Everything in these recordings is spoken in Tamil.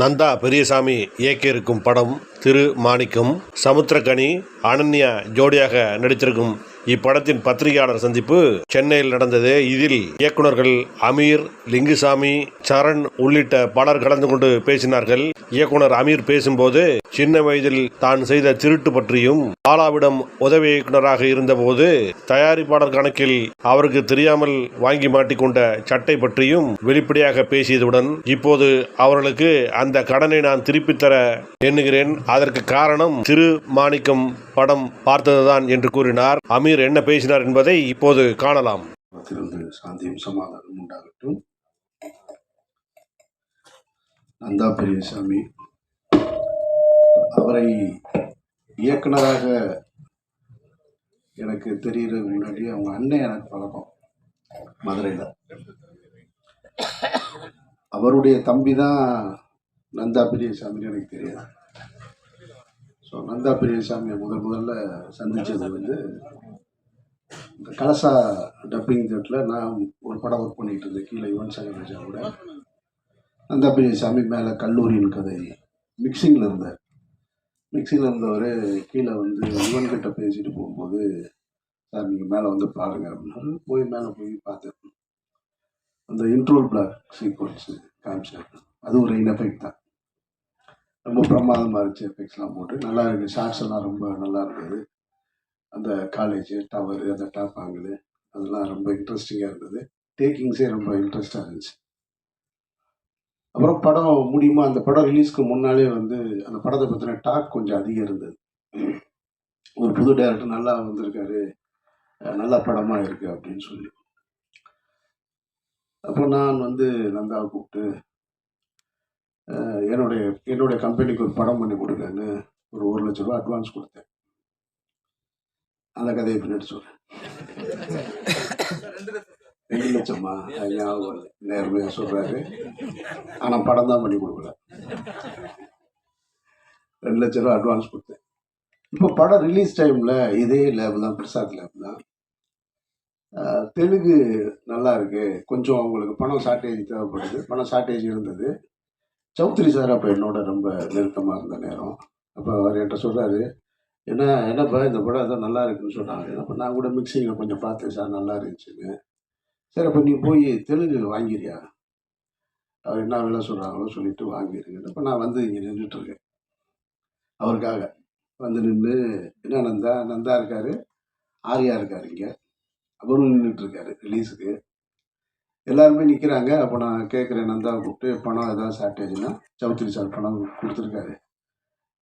நந்தா பெரியசாமி இயக்கியிருக்கும் படம் திரு மாணிக்கம். சமுத்திரக்கனி அனன்யா ஜோடியாக நடித்திருக்கும் இப்படத்தின் பத்திரிகையாளர் சந்திப்பு சென்னையில் நடந்தது. இதில் இயக்குனர்கள் அமீர் லிங்குசாமி சரண் உள்ளிட்ட பலர் கலந்து கொண்டு பேசினார்கள். இயக்குனர் அமீர் பேசும்போது சின்ன வயதில் தான் செய்த திருட்டு பற்றியும் பாலாவிடம் உதவி இயக்குனராக இருந்தபோது தயாரிப்பாளர் கணக்கில் அவருக்கு தெரியாமல் வாங்கி மாட்டிக்கொண்ட சட்டை பற்றியும் வெளிப்படையாக பேசியதுடன் இப்போது அவர்களுக்கு அந்த கடனை நான் திருப்பித் தர எண்ணுகிறேன். அதற்கு காரணம் திரு மாணிக்கம் படம் பார்த்ததுதான் என்று கூறினார். அமீர் என்ன பேசினார் என்பதை இப்போது காணலாம். சாந்தியும் சமாதானம் உண்டாகட்டும். நந்தா பெரியசாமி அவரை இயக்குனராக எனக்கு தெரிகிறது முன்னாடி அவங்க அண்ணன் எனக்கு பழக்கம் மதுரையில். அவருடைய தம்பி தான் நந்தா பெரியசாமின்னு எனக்கு தெரியாது. ஸோ நந்தா பெரியசாமியை முதல் முதல்ல சந்தித்தது வந்து கலசா டப்பிங் தேட்டரில் நான் ஒரு படம் ஒர்க் பண்ணிட்டு இருந்தேன். கீழே யுவன் சங்கர் ராஜாவோட அந்த சாமி மேலே கல்லூரியின் கதை. மிக்சிங்கில் இருந்தார் மிக்சிங்கில் இருந்தவர் கீழே வந்து யுவன் கிட்ட பேசிட்டு போகும்போது சார் நீங்கள் மேலே வந்து பாருங்க அப்படின்னாரு. போய் மேலே போய் பார்த்தேன். அந்த இன்ட்ரோல் பிளாக் சீக்வன்ஸு காமிச்சார். அது ஒரு எஃபெக்ட் தான். ரொம்ப பிரமாதமாக இருந்துச்சு எஃபெக்ட்ஸ்லாம் போட்டு. நல்லா இருக்குது ஷார்ட்ஸ் எல்லாம் ரொம்ப நல்லா இருந்தது. அந்த காலேஜு டவர் அந்த டாப் ஆங்கிள் அதெல்லாம் ரொம்ப இன்ட்ரெஸ்டிங்காக இருந்தது. டேக்கிங்ஸே ரொம்ப இன்ட்ரெஸ்டாக இருந்துச்சு. அப்புறம் படம் முடியுமா? அந்த படம் ரிலீஸ்க்கு முன்னாலே வந்து அந்த படத்தை பற்றின டாக் கொஞ்சம் அதிகம் இருந்தது. ஒரு புது டேரக்டர் நல்லா வந்திருக்காரு நல்ல படமாக இருக்குது அப்படின்னு சொல்லி. அப்போ நான் வந்து நந்தாவை கூப்பிட்டு என்னுடைய என்னுடைய கம்பெனிக்கு ஒரு படம் பண்ணி கொடுங்கன்னு ஒரு ஒரு லட்ச ரூபா அட்வான்ஸ் கொடுத்தேன். அந்த கதையை பின்னாடி சொல்றேன். ரெண்டு லட்சமா அது ஞாபகம் நேர்மையா சொல்றாரு. ஆனா படம் தான் பண்ணி கொடுக்கல. ரெண்டு லட்ச ரூபா அட்வான்ஸ் கொடுத்தேன். இப்போ படம் ரிலீஸ் டைம்ல இதே லேப் தான் பிரசாத் லேப் தான். தெலுங்கு நல்லா இருக்கு. கொஞ்சம் அவங்களுக்கு பணம் ஷார்ட்டேஜ் தேவைப்படுது. பணம் ஷார்ட்டேஜ் இருந்தது. சௌத்ரி சார் அப்போ என்னோட ரொம்ப நெருக்கமாக இருந்த நேரம். அப்போ அவர் என்கிட்ட சொல்கிறாரு என்ன என்னப்பா இந்த படம் ஏதோ நல்லா இருக்குன்னு சொன்னாங்க. அப்போ நான் கூட மிக்சிங்கில் கொஞ்சம் பார்த்தேன் சார் நல்லா இருந்துச்சுன்னு. சரி அப்போ நீ போய் தெலுங்கு வாங்கிறியா? அவர் என்ன வேலை சொல்கிறாங்களோ சொல்லிட்டு வாங்கிருங்க. அப்போ நான் வந்து இங்கே நின்றுட்டுருக்கேன். அவருக்காக. வந்து நின்று என்ன நந்தா நந்தா இருக்காரு ஆரியா இருக்காரு இங்கே. அவரும் நின்றுட்டுருக்காரு ரிலீஸுக்கு எல்லாருமே நிற்கிறாங்க அப்போ நான் கேட்குறேன் நந்தாவை கூப்பிட்டு பணம் ஏதாவது ஷார்ட்டேஜ்னா சௌத்ரி சார் பணம் கொடுத்துருக்காரு.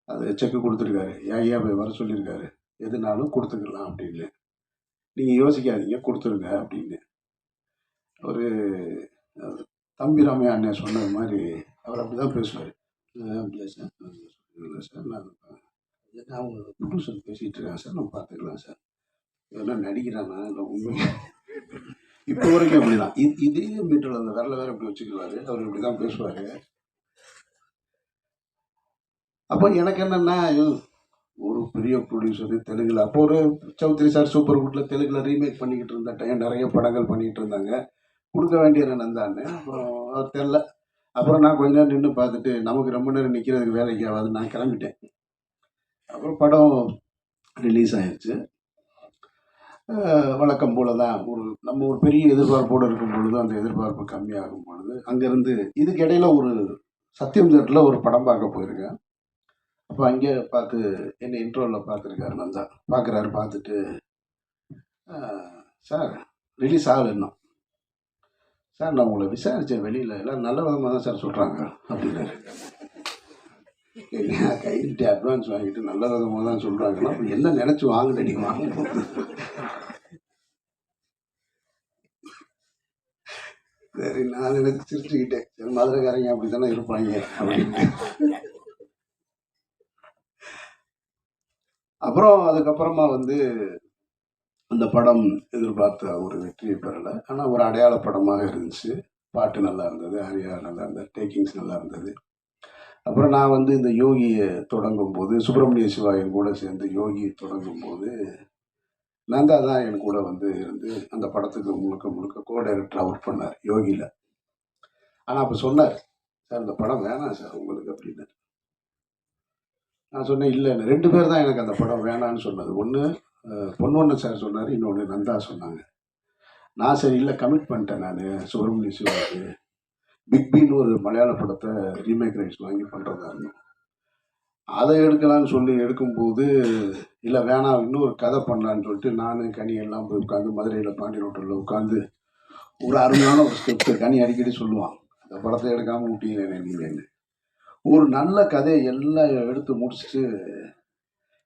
அது செக்கு கொடுத்துருக்காரு. ஐயா போய் வர சொல்லியிருக்காரு எதுனாலும் கொடுத்துக்கலாம் அப்படின்னு. நீங்கள் யோசிக்காதீங்க கொடுத்துருங்க அப்படின்னு. ஒரு தம்பி ராமையா அண்ணன் சொன்னது மாதிரி அவர் அப்படி தான் பேசுவார் அப்படியா சார் இல்லை சார். நான் என்ன அவங்க ப்ரொடியூசர் பேசிகிட்டு இருக்காங்க சார். நம்ம பார்த்துக்கலாம் சார். இதெல்லாம் நடிக்கிறானா? இல்லை உண்மை இப்போ வரைக்கும் அப்படிதான். இது இதே மீட்டர் அந்த விரல வேற இப்படி வச்சுக்குவாரு. அவர் இப்படி தான் பேசுவார். அப்போ எனக்கு என்னென்னா ஒரு பெரிய ப்ரொடியூசரு தெலுங்கில் அப்போ ஒரு சௌத்ரி சார் சூப்பர் குட்டில் தெலுங்கில் ரீமேக் பண்ணிக்கிட்டு இருந்த டைம் நிறைய படங்கள் பண்ணிக்கிட்டு இருந்தாங்க. கொடுக்க வேண்டிய நந்தான்னு அப்புறம் அவர் தெரில. அப்புறம் நான் கொஞ்ச நேரம் நின்று பார்த்துட்டு நமக்கு ரொம்ப நேரம் நிற்கிறதுக்கு வேலைக்கு ஆகாது நான் கிளம்பிட்டேன். அப்புறம் படம் ரிலீஸ் ஆயிடுச்சு வழக்கம் போல தான் ஒரு நம்ம ஒரு பெரிய எதிர்பார்ப்போடு இருக்கும் பொழுது அந்த எதிர்பார்ப்பு கம்மியாகும் பொழுது அங்கேருந்து இதுக்கு இடையில ஒரு சத்தியம் தேட்டில் ஒரு படம் பார்க்க போயிருக்கேன். அப்போ அங்கே பார்த்து என்ன இன்ட்ரோவில் பார்த்துருக்காரு நந்தா பார்க்குறாரு பார்த்துட்டு சார் ரிலீஸ் ஆகல இன்னும். சார் நான் உங்களை விசாரித்தேன் வெளியில். எல்லாம் நல்ல விதமாக தான் சார் சொல்கிறாங்க அப்படின்னாரு. என்ன கையிட்டு அட்வான்ஸ் வாங்கிட்டு நல்ல விதமாக தான் சொல்கிறாங்கன்னா அப்ப என்ன நினச்சி வாங்கிட்டு வாங்க சரி நான் எனக்கு சிரிச்சுக்கிட்டேன். சரி மதுரைக்காரங்க அப்படி தானே இருப்பாங்க அப்படின்ட்டு. அப்புறம் அதுக்கப்புறமா வந்து அந்த படம் எதிர்பார்த்த ஒரு வெற்றியை பெறலை. ஆனால் ஒரு அடையாள படமாக இருந்துச்சு. பாட்டு நல்லா இருந்தது ஹரியா நல்லா இருந்தது டேக்கிங்ஸ் நல்லா இருந்தது. அப்புறம் நான் வந்து இந்த யோகியை தொடங்கும் போது சுப்பிரமணிய சிவாயன் கூட சேர்ந்து யோகியை தொடங்கும் போது நந்தா தான் என் கூட வந்து இருந்து அந்த படத்துக்கு முழுக்க முழுக்க கோ டைரக்டராக ஒர்க் பண்ணார் யோகியில். ஆனால் அப்போ சொன்னார் சார் இந்த படம் வேணாம் சார் உங்களுக்கு அப்படின்னு. நான் சொன்னேன் இல்லை ரெண்டு பேர் தான் எனக்கு அந்த படம் வேணான்னு சொன்னது. ஒன்று பொன்னொன்று சார் சொன்னார் இன்னொன்று நந்தா சொன்னாங்க. நான் சரி இல்லை கமிட் பண்ணிட்டேன் நான் சுப்பிரமணிய சிவாஜி பிக் பின்னு ஒரு மலையாள படத்தை ரீமேக் ரைட்ஸ் வாங்கி பண்ணுறதா இருந்தோம். அதை எடுக்கலாம்னு சொல்லி எடுக்கும்போது இல்லை வேணாம் இன்னொரு கதை பண்ணலான்னு சொல்லிட்டு நான் கனி எல்லாம் போய் உட்காந்து மதுரையில் பாண்டி ஹோட்டலில் உட்காந்து ஒரு அருமையான ஒரு ஸ்கிரிப்ட் கனி அடிக்கடி சொல்லுவான் அந்த படத்தை எடுக்காமல் விட்டீங்களே நீங்கன்னு ஒரு நல்ல கதையை எல்லாம் எடுத்து முடிச்சுட்டு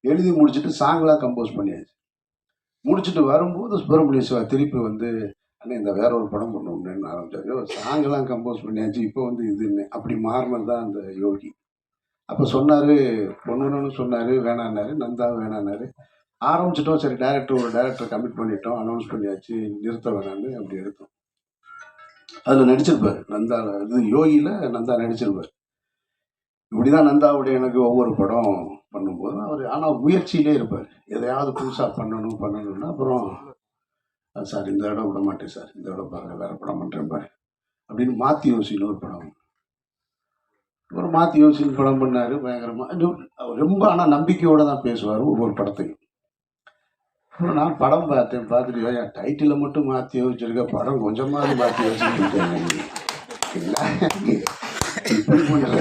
எழுதி முடிச்சுட்டு சாங்லாம் கம்போஸ் பண்ணியாச்சு. முடிச்சுட்டு வரும்போது சுப்பிரமணிய சிவா திருப்பி வந்து அண்ணே இந்த வேற ஒரு படம் பண்ணணும்னு ஆரம்பிச்சாரு. சாங்கெல்லாம் கம்போஸ் பண்ணியாச்சு இப்போ வந்து இதுன்னு. அப்படி மாறினது தான் அந்த யோகி. அப்போ சொன்னார் பொண்ணுன்னு சொன்னார் வேணான்னாரு நந்தா வேணான்னாரு. ஆரம்பிச்சிட்டோம் சரி டேரக்டர் ஒரு டேரக்டர் கமிட் பண்ணிட்டோம் அனௌன்ஸ் பண்ணியாச்சு நிறுத்த வேணான்னு அப்படி எடுத்தோம். அதில் நடிச்சிருப்பார் நந்தா இது யோகியில் நந்தா நடிச்சிருப்பார். இப்படிதான் நந்தாவுடைய எனக்கு ஒவ்வொரு படம் பண்ணும்போது அவர் ஆனால் முயற்சியிலே இருப்பார். எதையாவது புதுசாக பண்ணணும் பண்ணணும்னா அப்புறம் சார் இந்த இடம் விட மாட்டேன் சார். இந்த இடம் பாருங்க வேற படம் பண்ணுறேன் பாரு. அப்படின்னு மாற்றி யோசின்னு ஒரு படம். அப்புறம் மாற்றி யோசின்னு படம் பண்ணார் பயங்கரமாக ரொம்ப ஆனால் நம்பிக்கையோடு தான் பேசுவார் ஒவ்வொரு படத்தையும். அப்புறம் நான் படம் பார்த்தேன் பார்த்துட்டு என் டைட்டிலை மட்டும் மாற்றி யோசிச்சிருக்க படம் கொஞ்சமாவது மாற்றி யோசிச்சுட்டேன் இப்படி பண்ணுறேன் அந்த படத்தை நான் சொன்ன comment. முதல்ல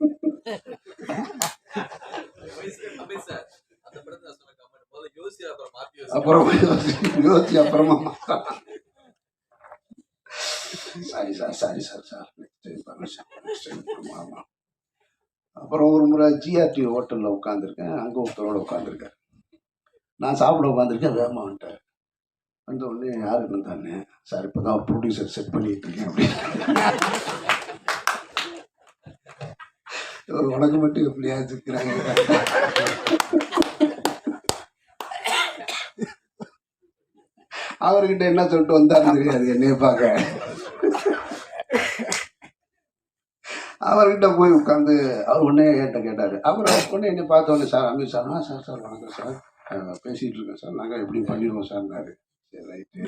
யோசி, அப்புறம் யோசி. அப்புறமா sorry sir sorry sir sir. Next next அப்புறம் ஒரு முறை ஜிஆர்டி ஹோட்டலில் உட்காந்துருக்கேன் அங்கே ஒருத்தரோட உட்காந்துருக்கேன் நான் சாப்பிட உட்காந்துருக்கேன் வேகமாக வந்துட்டார். வந்த உடனே யார் இருந்தானே? சார் இப்போ தான் ப்ரொடியூசர் செட் பண்ணிட்டு இருக்கேன் அப்படின்னு. உனக்கு மட்டும் எப்படியா இருக்கிறாங்க அவர்கிட்ட என்ன சொல்லிட்டு வந்தாரு தெரியாது என்னைய பார்க்க. அவர்கிட்ட போய் உட்காந்து அவர் உடனே என்கிட்ட கேட்டார். அவர் உடனே என்னை பார்த்தோன்னே சார் அமீர் சார் ஆ சார் சார் வணக்கம் சார். அஹ், பேசிட்டு இருக்கேன் சார். நாங்கள் எப்படி பண்ணிடுவோம் சார்னாரு சரி ரைட்டு.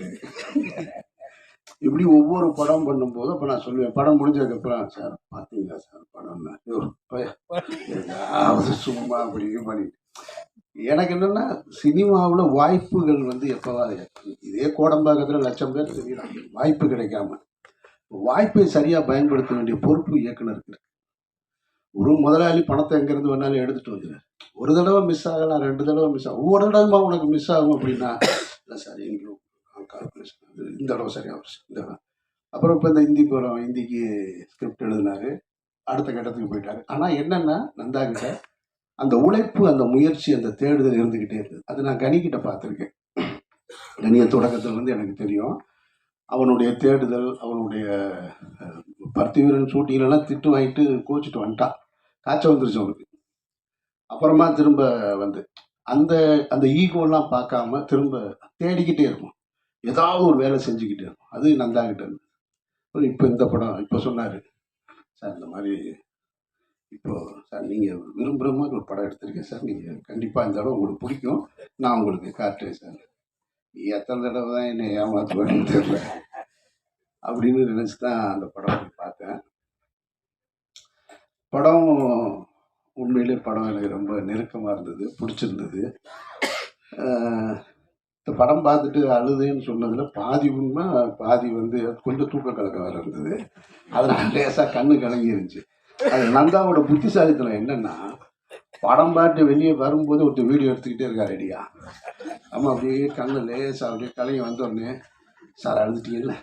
இப்படி ஒவ்வொரு படம் பண்ணும்போது அப்போ நான் சொல்லுவேன் படம் முடிஞ்சதுக்கப்புறம் சார் பார்த்தீங்களா சார் படம்? ஏதாவது சும்மா அப்படி இது பண்ணிட்டு. எனக்கு என்னன்னா சினிமாவில் வாய்ப்புகள் வந்து எப்போவா இதே கோடம்பாக்கத்தில் லட்சம் பேர் தெரியலாம் வாய்ப்பு கிடைக்காம. வாய்ப்பை சரியாக பயன்படுத்த வேண்டிய பொறுப்பு இயக்குனருக்கு இருக்கு. ஒரு முதலாளி பணத்தை எங்கேருந்து வேணாலும் எடுத்துட்டு வந்துடுறாரு. ஒரு தடவை மிஸ் ஆகலாம் ரெண்டு தடவை மிஸ் ஆகும் ஒவ்வொரு தடவை உனக்கு மிஸ் ஆகும் அப்படின்னா இல்லை சார் எங்களுக்கு கால்குலேஷன் அது இந்த தடவை சரியாக வருஷம் இந்த அப்புறம் இப்போ இந்த ஹிந்தி படம் ஹிந்திக்கு ஸ்கிரிப்ட் எழுதினாரு. அடுத்த கட்டத்துக்கு போயிட்டாரு. ஆனால் என்னென்னா நந்தா கிட்ட அந்த உழைப்பு அந்த முயற்சி அந்த தேடுதல் இருந்துக்கிட்டே இருந்தது. அது நான் கனிக்கிட்ட பார்த்துருக்கேன். கனிய தொடக்கத்துலேருந்து எனக்கு தெரியும். அவனுடைய தேடுதல் அவனுடைய பர்த்திவீரன் ஷூட்டிங்லாம் திட்டு வாங்கிட்டு கோச்சிட்டு வந்துட்டான். காய்ச்சல் வந்துருச்சு அவனுக்கு. அப்புறமா திரும்ப வந்து அந்த அந்த ஈகோலாம் பார்க்காம திரும்ப தேடிக்கிட்டே இருக்கும். ஏதாவது ஒரு வேலை செஞ்சுக்கிட்டு அது நந்தா இருந்து அப்புறம் இப்போ இந்த படம் இப்போ சொன்னார். சார் இந்த மாதிரி இப்போ சார் நீங்கள் விரும்புகிற மாதிரி ஒரு படம் எடுத்திருக்கேன் சார். நீங்கள் கண்டிப்பாக இந்த தடவை உங்களுக்கு பிடிக்கும். நான் உங்களுக்கு காட்டுறேன் சார். நீ எத்தனை தடவை தான் என்னை ஏமாற்றுவேன்னு தெரியல. அப்படின்னு நினச்சி தான் அந்த படம் போய் பார்த்தேன். படம் உண்மையிலே படம் எனக்கு ரொம்ப நெருக்கமாக இருந்தது பிடிச்சிருந்தது. இந்த படம் பார்த்துட்டு அழுதுன்னு சொன்னதில் பாதி உண்மை பாதி வந்து கொஞ்சம் தூக்க கலக்கம் வேறு இருந்தது. அதனால் லேசாக கண்ணு கலங்கி இருந்துச்சு அது நந்தாவோட புத்திசாலித்தனம் என்னன்னா படம் பாட்டு வெளியே வரும்போது ஒருத்தர் வீடியோ எடுத்துக்கிட்டே இருக்கா ரெடியா. ஆமா அப்படியே கண்ணு லேசா அப்படியே கலங்கி வந்த உடனே சார் அழுதுட்டீங்கல்ல?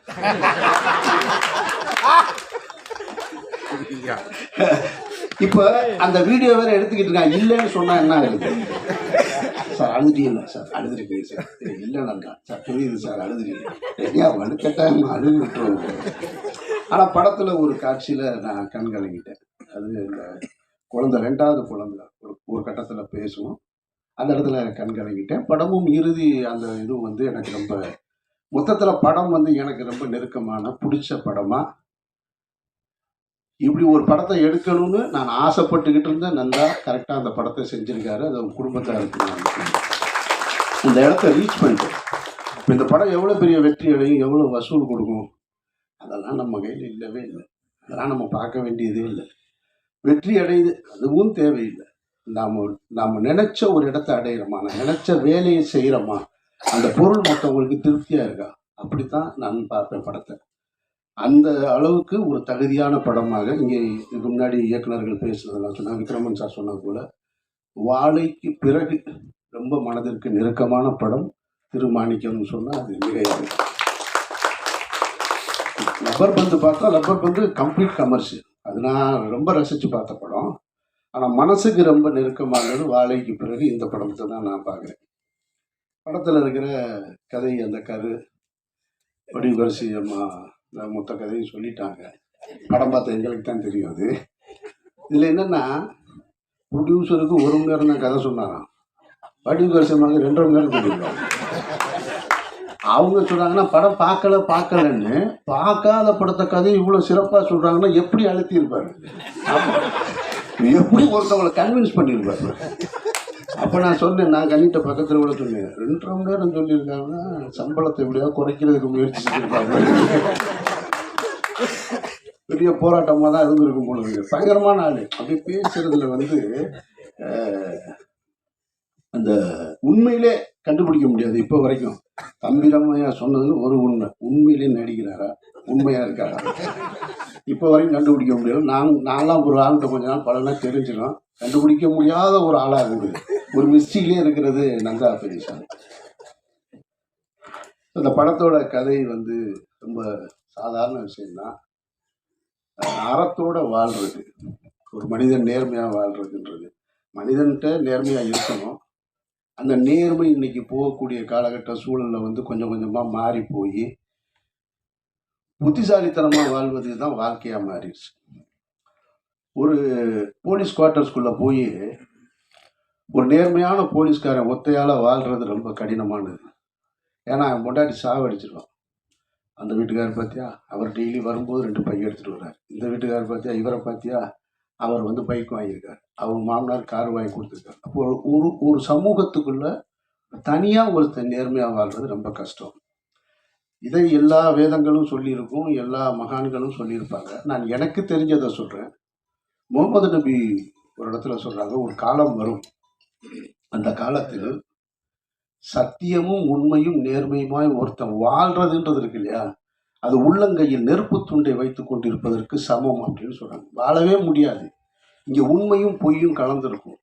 இப்போ அந்த வீடியோ வேற எடுத்துக்கிட்டு இருக்கான் இல்லைன்னு சொன்னா என்ன ஆகுது? சார் அழுதுட்டீங்கல்ல சார் அழுதுருக்கீங்க சார். இல்லை நல்லா சார் புரியுது சார் அழுதுறீங்க ரெடியா வலுக்கட்டாயம் அழுது விட்டுருவோம். ஆனால் படத்தில் ஒரு காட்சியில் நான் கண் கலங்கிட்டேன். அது இந்த குழந்தை ரெண்டாவது குழந்தை ஒரு ஒரு கட்டத்தில் பேசுவோம். அந்த இடத்துல கண் கலங்கிட்டேன். படமும் இறுதி அந்த இதுவும் வந்து எனக்கு ரொம்ப மொத்தத்தில் படம் வந்து எனக்கு ரொம்ப நெருக்கமான பிடிச்ச படமாக இப்படி ஒரு படத்தை எடுக்கணும்னு நான் ஆசைப்பட்டுக்கிட்டு இருந்தேன். நல்லா கரெக்டாக அந்த படத்தை செஞ்சுருக்காரு. அது அவங்க குடும்பத்தாருக்கு நான் இந்த இடத்த ரீச் பண்ணிட்டேன். இப்போ இந்த படம் எவ்வளோ பெரிய வெற்றி அடையும் எவ்வளோ வசூல் கொடுக்கும் அதெல்லாம் நம்ம கையில் இல்லவே இல்லை. அதெல்லாம் நம்ம பார்க்க வேண்டியதே இல்லை. வெற்றி அடையுது அதுவும் தேவையில்லை. நாம் நாம் நினச்ச ஒரு இடத்த அடையிறோமா? நான் நினச்ச வேலையை செய்கிறோமா அந்த பொருள் மற்றவங்களுக்கு திருப்தியாக இருக்கா? அப்படித்தான் நான் பார்ப்பேன் படத்தை. அந்த அளவுக்கு ஒரு தகுதியான படமாக இங்கே இதுக்கு முன்னாடி இயக்குநர்கள் பேசுனதெல்லாம் சொன்னாங்க. விக்ரமன் சார் சொன்னது போல வாழைக்கு பிறகு ரொம்ப மனதிற்கு நெருக்கமான படம் திருமாணிக்கம்னு சொன்னால் அது மிகையாது லப்பர் பந்து பார்த்தா லப்பர் பந்து கம்ப்ளீட் கமர்ஷியல் அது நான் ரொம்ப ரசித்து பார்த்த படம். ஆனால் மனசுக்கு ரொம்ப நெருக்கமானது வாழைக்கு பிறகு இந்த படத்தை தான் நான் பார்க்குறேன். படத்தில் இருக்கிற கதை அந்த கரு வடிவரிசி அம்மா மொத்த கதையும் சொல்லிட்டாங்க. படம் பார்த்த எங்களுக்கு தான் தெரியும் அது. இதில் என்னென்னா ப்ரொடியூசருக்கு ஒரு மணி நேரம் தான் கதை சொன்னாராம். வடிவரிசி சொன்னாங்க ரெண்டரை மணி நேரம் சொல்லியிருக்காங்க. அவங்க சொல்கிறாங்கன்னா படம் பார்க்கல பார்க்கலன்னு பார்க்காத படத்தை கதை இவ்வளோ சிறப்பாக சொல்கிறாங்கன்னா எப்படி அழுத்தியிருப்பாரு? எப்படி ஒருத்தவங்களை கன்வின்ஸ் பண்ணியிருப்பாரு? அப்போ நான் சொன்னேன் நான் கணிட்ட பக்கத்தில் கூட சொன்னேன். ரெண்டரை மணி நேரம் சொல்லியிருக்காங்கன்னா சம்பளத்தை எப்படியாவது குறைக்கிறதுக்கு முயற்சி செஞ்சுருப்பாங்க. பெரிய போராட்டமாக தான் இருந்திருக்கும் பொழுது. பயங்கரமான ஆள். அப்படி பேசுறதுல வந்து அந்த உண்மையிலே கண்டுபிடிக்க முடியாது இப்போ வரைக்கும். தம்பிரமையா சொன்னது ஒரு உண்மை. உண்மையிலே நடிக்கிறாரா? உண்மையா இருக்காரா? இப்போ வரைக்கும் கண்டுபிடிக்க முடியாது. நான் நான்லாம் ஒரு ஆள்கிட்ட கொஞ்ச நாள் பலனா தெரிஞ்சிடும். கண்டுபிடிக்க முடியாத ஒரு ஆளாக இருக்குது. ஒரு மிஸ்டிலே இருக்கிறது நந்தா பெரியசாமி. இந்த படத்தோட கதை வந்து ரொம்ப சாதாரண விஷயம்தான் அறத்தோட வாழ்றது. ஒரு மனிதன் நேர்மையாக வாழ்றதுன்றது. மனிதன்கிட்ட நேர்மையாக இருக்கணும். அந்த நேர்மை இன்னைக்கு போகக்கூடிய காலகட்ட சூழலில் வந்து கொஞ்சம் கொஞ்சமாக மாறி போய் புத்திசாலித்தனமாக வாழ்வது தான் வாழ்க்கையாக மாறிடுச்சு. ஒரு போலீஸ் குவார்ட்டர்ஸ்குள்ளே போய் ஒரு நேர்மையான போலீஸ்காரன் ஒத்தையால் வாழ்கிறது ரொம்ப கடினமானது. ஏன்னா அவன் பொண்டாட்டி சாவடிச்சிருவான். அந்த வீட்டுக்காரர் பார்த்தியா அவர் டெய்லி வரும்போது ரெண்டு பைக் எடுத்துகிட்டு வர்றார். இந்த வீட்டுக்காரர் பார்த்தியா இவரை பார்த்தியா அவர் வந்து பைக் வாங்கியிருக்கார். அவர் மாமனார் கார் வாங்கி கொடுத்துருக்காரு. அப்போ ஒரு ஒரு ஒரு சமூகத்துக்குள்ள தனியாக ஒருத்தர் நேர்மையாக வாழ்றது ரொம்ப கஷ்டம். இதை எல்லா வேதங்களும் சொல்லியிருக்கும் எல்லா மகான்களும் சொல்லியிருப்பாங்க. நான் எனக்கு தெரிஞ்சதை சொல்கிறேன் முகமது நபி ஒரு இடத்துல சொல்கிறாங்க ஒரு காலம் வரும். அந்த காலத்தில் சத்தியமும் உண்மையும் நேர்மையுமாய் ஒருத்தன் வாழ்றதுன்றது இருக்கு இல்லையா? அது உள்ளங்கையில் நெருப்பு துண்டை வைத்து கொண்டிருப்பதற்கு சமம் அப்படின்னு சொல்றாங்க. வாழவே முடியாது. இங்க உண்மையும் பொய்யும் கலந்துருக்கும்.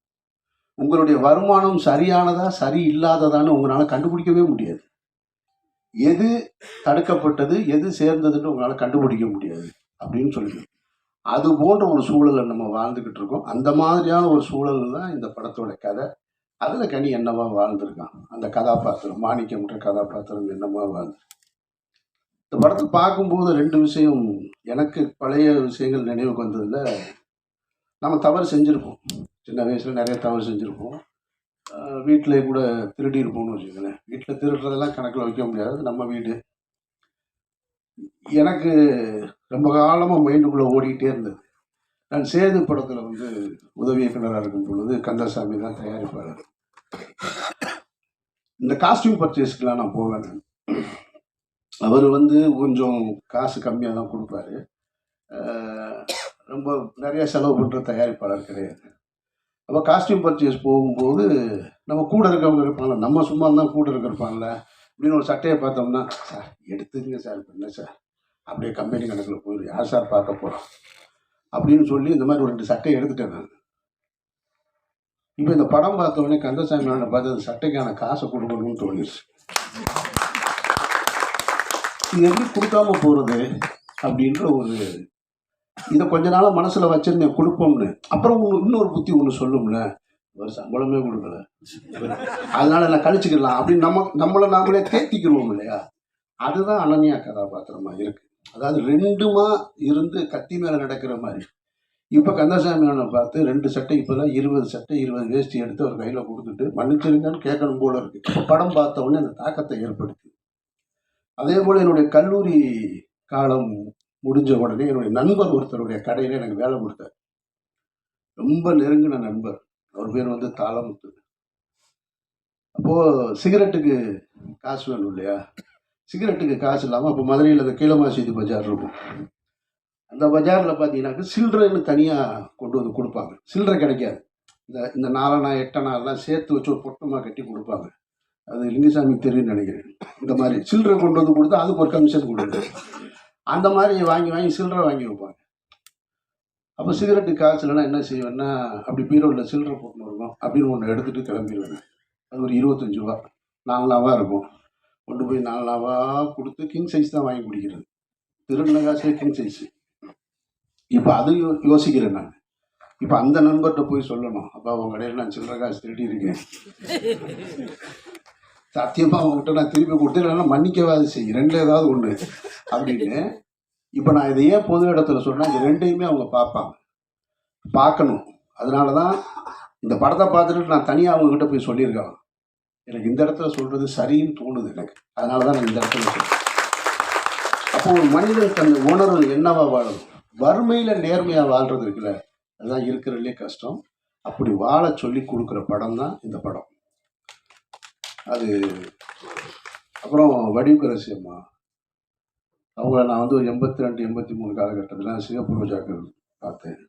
உங்களுடைய வருமானம் சரியானதா சரி இல்லாததான்னு உங்களால் கண்டுபிடிக்கவே முடியாது. எது தடுக்கப்பட்டது எது சேர்ந்ததுன்னு உங்களால் கண்டுபிடிக்க முடியாது அப்படின்னு சொல்லி அது போன்ற ஒரு சூழலை நம்ம வாழ்ந்துக்கிட்டு இருக்கோம். அந்த மாதிரியான ஒரு சூழல் தான் இந்த படத்தோட கதை. அதில் கனி என்னவா வாழ்ந்திருக்கான்? அந்த கதாபாத்திரம் மாணிக்கம்ன்ற கதாபாத்திரம் என்னவா வாழ்ந்து இந்த படத்தை பார்க்கும்போது ரெண்டு விஷயம் எனக்கு பழைய விஷயங்கள் நினைவுக்கு வந்ததில் நம்ம தவறு செஞ்சுருப்போம். சின்ன வயசில் நிறைய தவறு செஞ்சுருப்போம். வீட்டிலே கூட திருடி இருப்போம்னு வச்சுக்கோங்களேன். வீட்டில் திருடுறதெல்லாம் கணக்கில் வைக்க முடியாது. நம்ம வீடு. எனக்கு ரொம்ப காலமாக மைண்டுக்குள்ளே ஓடிக்கிட்டே இருந்தது. நான் சேது படத்தில் வந்து உதவி இயக்குனராக இருக்கும் பொழுது கந்தசாமி தான் தயாரிப்பாளர் இந்த காஸ்டியூம் பர்ச்சேஸ்க்கெலாம் நான் போவேன் நான். அவர் வந்து கொஞ்சம் காசு கம்மியாக தான் கொடுப்பாரு. ரொம்ப நிறைய செலவு பண்ணுற தயாரிப்பாளர் கிடையாது. அப்போ காஸ்டியூம் பர்ச்சேஸ் போகும்போது நம்ம கூட இருக்கவங்க இருப்பாங்கல்ல நம்ம சும்மா இருந்தால் கூட இருப்பாங்கல்ல அப்படின்னு ஒரு சட்டையை பார்த்தோம்னா சார் எடுத்துங்க சார் இப்ப என்ன சார்? அப்படியே கம்பெனி கணக்கில் போயிடும் யார் சார் பார்க்க போகிறோம் அப்படின்னு சொல்லி இந்த மாதிரி ஒரு ரெண்டு சட்டையை எடுத்துட்டேன் நான். இப்போ இந்த படம் பார்த்த உடனே கந்தசாமி அண்ணனை பார்த்து அந்த சட்டைக்கான காசை கொடுக்கணும்னு தோணிடுச்சு இது எப்படி கொடுக்காம போகிறது அப்படின்ற ஒரு இதை கொஞ்ச நாளாக மனசில் வச்சுருந்தேன் கொடுப்போம்னு. அப்புறம் இன்னொரு புத்தி ஒன்று சொல்லும்ல. ஒரு சம்பளமே கொடுக்கல. அதனால நான் கழிச்சுக்கலாம் அப்படின்னு நம்ம நம்மளை நாமளே தேத்திக்கிடுவோம் இல்லையா? அதுதான் அனன்யா கதாபாத்திரமா இருக்கு. அதாவது ரெண்டுமா இருந்து கத்தி மேலே நடக்கிற மாதிரி. இப்போ கந்தசாமி அண்ணனை பார்த்து ரெண்டு சட்டை இப்போதான் இருபது சட்டை இருபது வேஷ்டி எடுத்து அவர் கையில் கொடுத்துட்டு மன்னிச்சிருங்கன்னு கேட்கணும் போல இருக்கு. படம் பார்த்த உடனே அந்த தாக்கத்தை ஏற்படுத்தி. அதே போல் என்னுடைய கல்லூரி காலம் முடிஞ்ச உடனே என்னுடைய நண்பர் ஒருத்தருடைய கடையில் எனக்கு வேலை கொடுத்தார். ரொம்ப நெருங்கின நண்பர். அவர் பேர் வந்து தாளமுத்து. அப்போது சிகரெட்டுக்கு காசு வேணும் இல்லையா? சிகரெட்டுக்கு காசு இல்லாமல் அப்போ மதுரையில் அந்த கீழமாசீதி பஜார் இருக்கும். அந்த பஜாரில் பார்த்தீங்கன்னாக்க சில்லறைன்னு தனியாக கொண்டு வந்து கொடுப்பாங்க. சில்லறை கிடைக்காது. இந்த இந்த நாலனா எட்டனாலாம் சேர்த்து வச்சு ஒரு பொட்டமாக கட்டி கொடுப்பாங்க. அது லிங்கசாமி தெரியும் நினைக்கிறேன். இந்த மாதிரி சில்லறை கொண்டு வந்து கொடுத்தா அதுக்கு ஒரு கமிஷன் கொடுக்குது அந்த மாதிரி வாங்கி வாங்கி சில்லறை வாங்கி வைப்பாங்க. அப்போ சிகரெட்டு காசு இல்லைன்னா என்ன செய்வேன்னா அப்படி பீரோவில் சில்லறை போட்டுன்னு வருவோம் அப்படின்னு ஒன்று எடுத்துகிட்டு கிளம்பிடுவேன். அது ஒரு இருபத்தஞ்சி ரூபா. நாலாவாக இருக்கும் கொண்டு போய் நாலாவாக கொடுத்து கிங் சைஸ் தான் வாங்கி குடிக்கிறது. திருடின கிங் சைஸ் இப்போ அது யோ யோசிக்கிறேன் நான். இப்போ அந்த நண்பர்கிட்ட போய் சொல்லணும். அப்பா உன் கடையில் நான் சில்லற காசு திருடி இருக்கேன் சத்தியமாக அவங்ககிட்ட நான் திருப்பி கொடுத்து இல்லைன்னா மன்னிக்கவாது செய். ரெண்டு ஏதாவது ஒன்று அப்படின்னு. இப்போ நான் இதை ஏன் பொது இடத்துல சொன்னேன் இந்த ரெண்டையுமே அவங்க பார்ப்பாங்க. பார்க்கணும். அதனால தான் இந்த படத்தை பார்த்துட்டு நான் தனியாக அவங்கக்கிட்ட போய் சொல்லியிருக்கேன். எனக்கு இந்த இடத்துல சொல்கிறது சரின்னு தோணுது எனக்கு. அதனால தான் நான் இந்த இடத்துல சொல்றேன். அப்போ ஒரு மனிதன் தன் உணர்வு என்னவா வாழும்? வறுமையில் நேர்மையாக வாழ்றது இருக்குல்ல? அதுதான் இருக்கிறதுலே கஷ்டம். அப்படி வாழ சொல்லி கொடுக்குற படம் தான் இந்த படம். அது அப்புறம் வடிவுக்கரசி அம்மா அவங்கள நான் வந்து ஒரு எண்பத்தி ரெண்டு எண்பத்தி மூணு காலகட்டத்தில் சிங்கப்பூர் ரோஜாக்கள் பார்த்தேன்.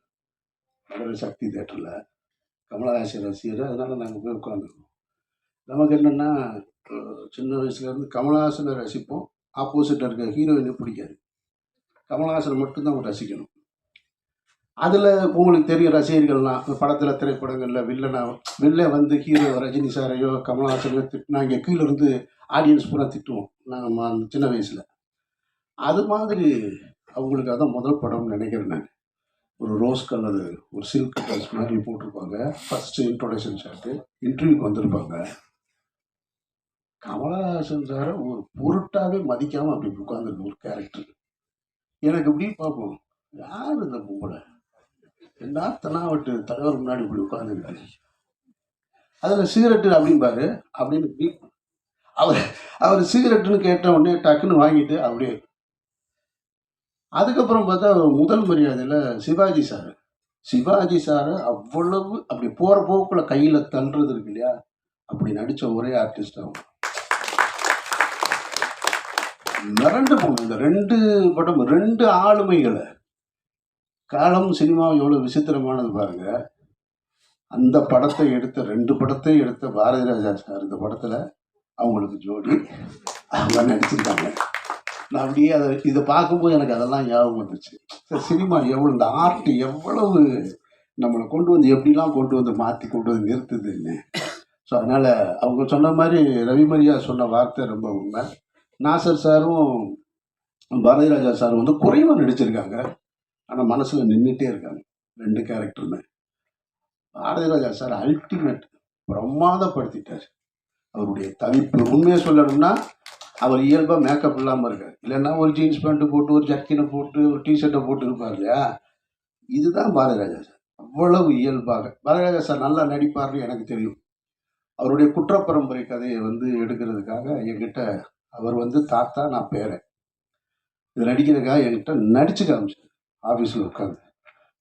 மதுரை சக்தி தேட்டரில் கமலஹாசன் ரசிகர் அதனால் நாங்கள் போய் உட்காந்துருக்கோம் நமக்கு என்னென்னா சின்ன வயசுலேருந்து கமலஹாசனை ரசிப்போம். ஆப்போசிட்டில் இருக்க ஹீரோயினை பிடிக்காது. கமலஹாசனை மட்டும்தான் ரசிக்கணும். அதில் உங்களுக்கு தெரியும் ரசிகர்கள்லாம் இப்போ படத்தில் திரைப்படங்களில் வில்லனா வில்ல வந்து ஹீரோ ரஜினி சாரையோ கமலஹாசனையோ திட்டினா இங்கே கீழே இருந்து ஆடியன்ஸ் பூரா திட்டுவோம். நாங்கள் அந்த சின்ன வயசில். அது மாதிரி அவங்களுக்கு அதான் முதல் படம்னு நினைக்கிறேன் நான். ஒரு ரோஸ் கலர் ஒரு சில்க் ட்ரெஸ் மாதிரி போட்டிருப்பாங்க. ஃபஸ்ட்டு இன்ட்ரொடக்ஷன் ஷாட்டு இன்டர்வியூக்கு வந்திருப்பாங்க. கமலஹாசன் சாரை ஒரு பொருட்டாவே மதிக்காமல் அப்படி உட்காந்துருக்கு ஒரு கேரக்டர் எனக்கு இப்படி பார்ப்போம். யார் இந்த பொம்பளை? என்ன தென்னாவட்டு தலைவர் முன்னாடி இப்படி உட்காந்துருக்காரு அதில் சிகரெட்டு அப்படிம்பாரு அப்படின்னு இப்படி அவர் அவர் சிகரெட்டுன்னு கேட்ட உடனே டக்குன்னு வாங்கிட்டு அப்படியே. அதுக்கப்புறம் பார்த்தா முதல் மரியாதையில் சிவாஜி சார். சிவாஜி சாரை அவ்வளவு அப்படி போகிற போக்கில் கையில் தள்ளுறது இருக்கு இல்லையா? அப்படி நடித்த ஒரே ஆர்டிஸ்ட் அவங்க மிரண்டு போகும். இந்த ரெண்டு படம் ரெண்டு ஆளுமைகளை. காலம் சினிமா எவ்வளோ விசித்திரமானது பாருங்க. அந்த படத்தை எடுத்த ரெண்டு படத்தையும் எடுத்த பாரதி ராஜா சார் இந்த படத்தில் அவங்களுக்கு ஜோடி. அவங்க நடிச்சிருந்தாங்க நான் அப்படியே அதை இதை பார்க்கும்போது எனக்கு அதெல்லாம் ஞாபகம் வந்துச்சு சினிமா எவ்வளோ இந்த ஆர்ட் எவ்வளவு நம்மளை கொண்டு வந்து எப்படிலாம் கொண்டு வந்து மாற்றி கொண்டு வந்து நிறுத்துதுன்னு. ஸோ அதனால் அவங்க சொன்ன மாதிரி ரவிமரியா சொன்ன வார்த்தை ரொம்ப உண்மை. நாசர் சாரும் பாரதி ராஜா சாரும் வந்து குறைவாக நடிச்சிருக்காங்க. ஆனால் மனசில் நின்றுட்டே இருக்காங்க ரெண்டு கேரக்டருமே. பாரதி ராஜா சார் அல்டிமேட் பிரமாதப்படுத்திட்டார். அவருடைய தவிப்பு உண்மையை சொல்லணும்னா அவர் இயல்பாக மேக்கப் இல்லாமல் இருக்கார். இல்லைன்னா ஒரு ஜீன்ஸ் பேண்ட்டு போட்டு ஒரு ஜக்கினை போட்டு ஒரு டிஷர்ட்டை போட்டு இருப்பார் இல்லையா? இதுதான் பாரதி ராஜா சார். அவ்வளவு இயல்பாக. பாரதி ராஜா சார் நல்லா நடிப்பார்னு எனக்கு தெரியும். அவருடைய குற்றப்பரம்பரை கதையை வந்து எடுக்கிறதுக்காக என்கிட்ட அவர் வந்து தாத்தா நான் பேரன். இது நடிக்கிறதுக்காக என்கிட்ட நடிச்சு காமிச்சார் ஆஃபீஸில் உட்காந்து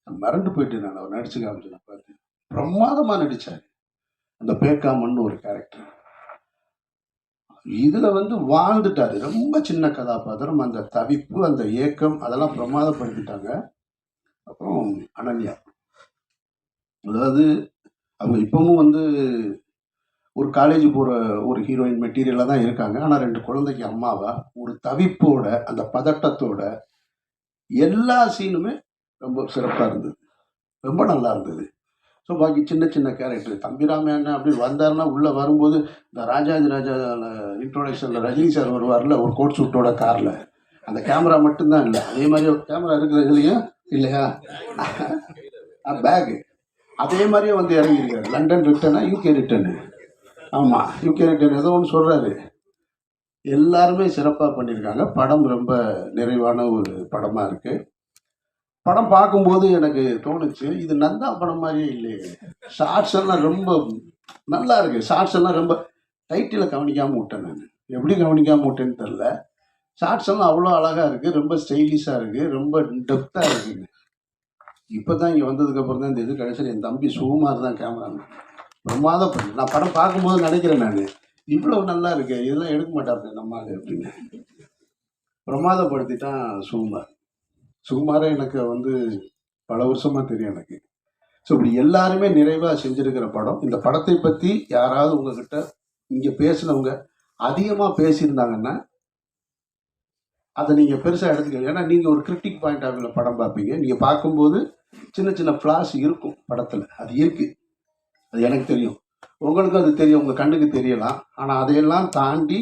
நான் மறந்து போயிட்டு நான். அவர் நடிச்சு காமிச்சேன் நான் பார்த்தேன் பிரமாதமாக நடித்தார் அந்த பேக்காமன்னு ஒரு கேரக்டர் இதில் வந்து வாழ்ந்துட்டாரு. ரொம்ப சின்ன கதாபாத்திரம். அந்த தவிப்பு அந்த ஏக்கம் அதெல்லாம் பிரமாதப்படுத்திட்டாங்க. அப்புறம் அனன்யா. அதாவது அவங்க இப்பவும் வந்து ஒரு காலேஜ் போகிற ஒரு ஹீரோயின் மெட்டீரியலாக தான் இருக்காங்க. ஆனால் ரெண்டு குழந்தைக்கு அம்மாவா? ஒரு தவிப்போட அந்த பதட்டத்தோட எல்லா சீனுமே ரொம்ப சிறப்பாக இருந்தது. ரொம்ப நல்லா இருந்தது. ஸோ பாக்கி சின்ன சின்ன கேரக்டர் தம்பிராம என்ன அப்படி வந்தாருன்னா உள்ளே வரும்போது இந்த ராஜாஜி ராஜா இன்ட்ரோடக்ஷனில் ரஜினி சார் வருவார்ல ஒரு கோட் சூட்டோட காரில் அந்த கேமரா மட்டும்தான் இல்லை. அதே மாதிரி கேமரா இருக்கிற இதுலையும் இல்லையா? பேகு அதே மாதிரியே வந்து இறங்கியிருக்காரு. லண்டன் ரிட்டனா யூகே ரிட்டனு ஆமாம் யூகே ரிட்டன் ஏதோ ஒன்று சொல்கிறாரு எல்லாருமே சிறப்பாக பண்ணியிருக்காங்க. படம் ரொம்ப நிறைவான ஒரு படமாக இருக்குது படம் பார்க்கும்போது எனக்கு தோணுச்சு இது நந்தா படம் மாதிரியே இல்லையே. ஷார்ட்ஸ் எல்லாம் ரொம்ப நல்லா இருக்கு. ஷார்ட்ஸ் எல்லாம் ரொம்ப டைட்டில் கவனிக்காமல் விட்டேன் நான். எப்படி கவனிக்காமல் விட்டேன்னு தெரில ஷார்ட்ஸ் எல்லாம் அவ்வளோ அழகாக இருக்குது ரொம்ப ஸ்டைலிஷாக இருக்குது ரொம்ப டெப்த்தாக இருக்குங்க. இப்போ தான் இங்கே வந்ததுக்கப்புறம் தான் இந்த இது கடைசியில் என் தம்பி சுகுமார் தான் கேமரா பிரமாதம் நான் படம் பார்க்கும்போது நினைக்கிறேன் நான். இவ்வளோ நல்லா இருக்கு. இதெல்லாம் எடுக்க மாட்டாரு நம்ம ஆளு அப்படின்னு. பிரமாதப்படுத்திட்டான் சுகுமார். சுகுமாரே எனக்கு வந்து பல வருஷமாக தெரியும் எனக்கு. ஸோ இப்படி எல்லாருமே நிறைவாக செஞ்சுருக்கிற படம். இந்த படத்தை பற்றி யாராவது உங்ககிட்ட இங்கே பேசினவங்க அதிகமாக பேசியிருந்தாங்கன்னா அதை நீங்கள் பெருசாக எடுத்துக்க ஏன்னா நீங்கள் ஒரு கிரிட்டிக் பாயிண்ட் ஆஃப் படம் பார்ப்பீங்க. நீங்கள் பார்க்கும்போது சின்ன சின்ன ஃப்ளாஷ் இருக்கும் படத்தில். அது இருக்குது அது எனக்கு தெரியும். உங்களுக்கும் அது தெரியும் உங்கள் கண்ணுக்கு தெரியலாம். ஆனால் அதையெல்லாம் தாண்டி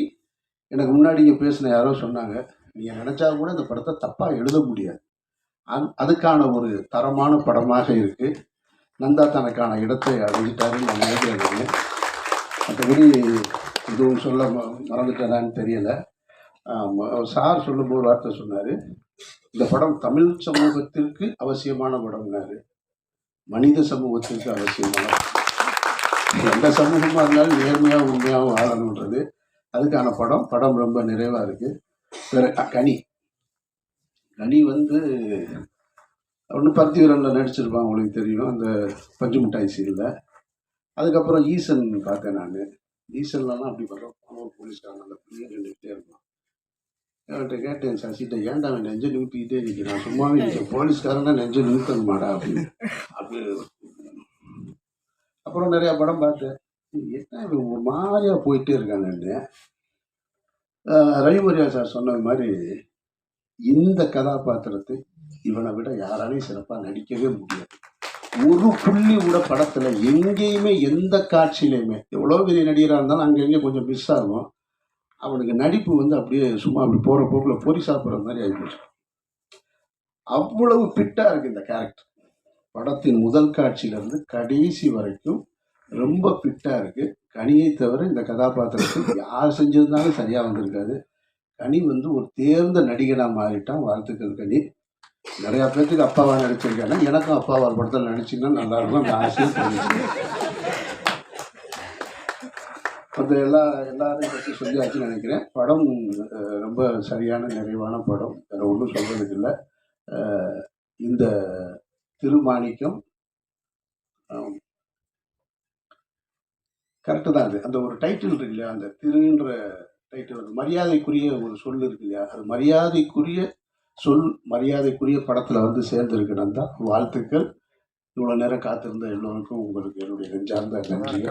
எனக்கு முன்னாடி இங்கே பேசின யாரோ சொன்னாங்க நீங்கள் நினச்சா கூட இந்த படத்தை தப்பாக எழுத முடியாது. அந் அதுக்கான ஒரு தரமான படமாக இருக்குது நந்தா தனக்கான இடத்தை அடைஞ்சிட்டாருன்னு நான் நினைக்கிறேன் மற்றபடி எதுவும் சொல்ல ம- மறந்துட்டேனான்னு தெரியலை. சார் சொல்லும்போது வார்த்தை சொன்னார் இந்த படம் தமிழ் சமூகத்திற்கு அவசியமான படம்னாரு. மனித சமூகத்திற்கு அவசியமான எந்த சமூகமாக இருந்தாலும் நேர்மையாக உண்மையாகவும் வாழணுன்றது. அதுக்கான படம். படம் ரொம்ப நிறைவாக இருக்குது வேற கனி. கனி வந்து ஒன்று பருத்தி வீரனில் நடிச்சிருப்பான் உங்களுக்கு தெரியும். அந்த பஞ்சு மிட்டாய் சீனில். அதுக்கப்புறம் ஈசன் பார்த்தேன் நான். ஈசன்லலாம் அப்படி பண்ணுறோம் போலீஸ்காரன் அந்த பிள்ளைங்க நின்றுட்டே இருப்பான் அவன்கிட்ட கேட்டேன் சசிட்ட ஏன்டா அவன் நெஞ்சை நிறுத்திக்கிட்டே நிற்கிறான் சும்மாவே நிற்க போலீஸ்காரனா நெஞ்சை நிறுத்தணுமாடா அப்படின்னு. அப்படி அப்புறம் நிறையா படம் பார்த்தேன் என்ன இவன் ஒரு மாதிரியா போயிட்டே இருக்காங்கன்னு ரவிமரியா சார் சொன்னது மாதிரி இந்த கதாபாத்திரத்தை இவனை விட யாராலையும் சிறப்பாக நடிக்கவே முடியாது. ஒரு புள்ளி கூட படத்தில் எங்கேயுமே எந்த காட்சியிலையுமே எவ்வளோ பெரிய நடிகராக இருந்தாலும் அங்கங்கே கொஞ்சம் மிஸ் ஆகும். அவனுக்கு நடிப்பு வந்து அப்படியே சும்மா அப்படி போகிற போக்கில் பொறி சாப்பிட்ற மாதிரி ஆகிப்போச்சு அவ்வளவு ஃபிட்டாக இருக்குது இந்த கேரக்டர் படத்தின் முதல் காட்சியிலேருந்து கடைசி வரைக்கும் ரொம்ப ஃபிட்டாக இருக்கு. கனியை தவிர இந்த கதாபாத்திரத்தில் யார் செஞ்சிருந்தாலும் சரியாக வந்திருக்காது. கனி வந்து ஒரு தேர்ந்த நடிகனாக மாறிட்டான். வாழ்த்துக்கள் கனி. நிறையா பேர்த்துக்கு அப்பாவா நடிச்சிருக்காங்க. எனக்கும் அப்பாவா ஒரு படத்தில் நடிச்சிங்கன்னா நல்லா இருக்கும் அந்த ஆசையும் தோணுச்சு. மற்ற எல்லா எல்லாரையும் பற்றி சொல்லியாச்சுன்னு நினைக்கிறேன். படம் ரொம்ப சரியான நிறைவான படம். வேறு ஒன்றும் சொல்கிறதுக்கு இல்லை. இந்த திருமாணிக்கம். கரெக்டு தான் அது. அந்த ஒரு டைட்டில் இருக்கு இல்லையா? அந்த திருன்ற டைட்டில் வந்து மரியாதைக்குரிய ஒரு சொல் இருக்கு இல்லையா? அது மரியாதைக்குரிய சொல் மரியாதைக்குரிய படத்தில் வந்து சேர்ந்துருக்கணும் தான் வாழ்த்துக்கள். இவ்வளோ நேரம் காத்திருந்த எல்லோருக்கும் உங்களுக்கு என்னுடைய நெஞ்சார்ந்த நன்றி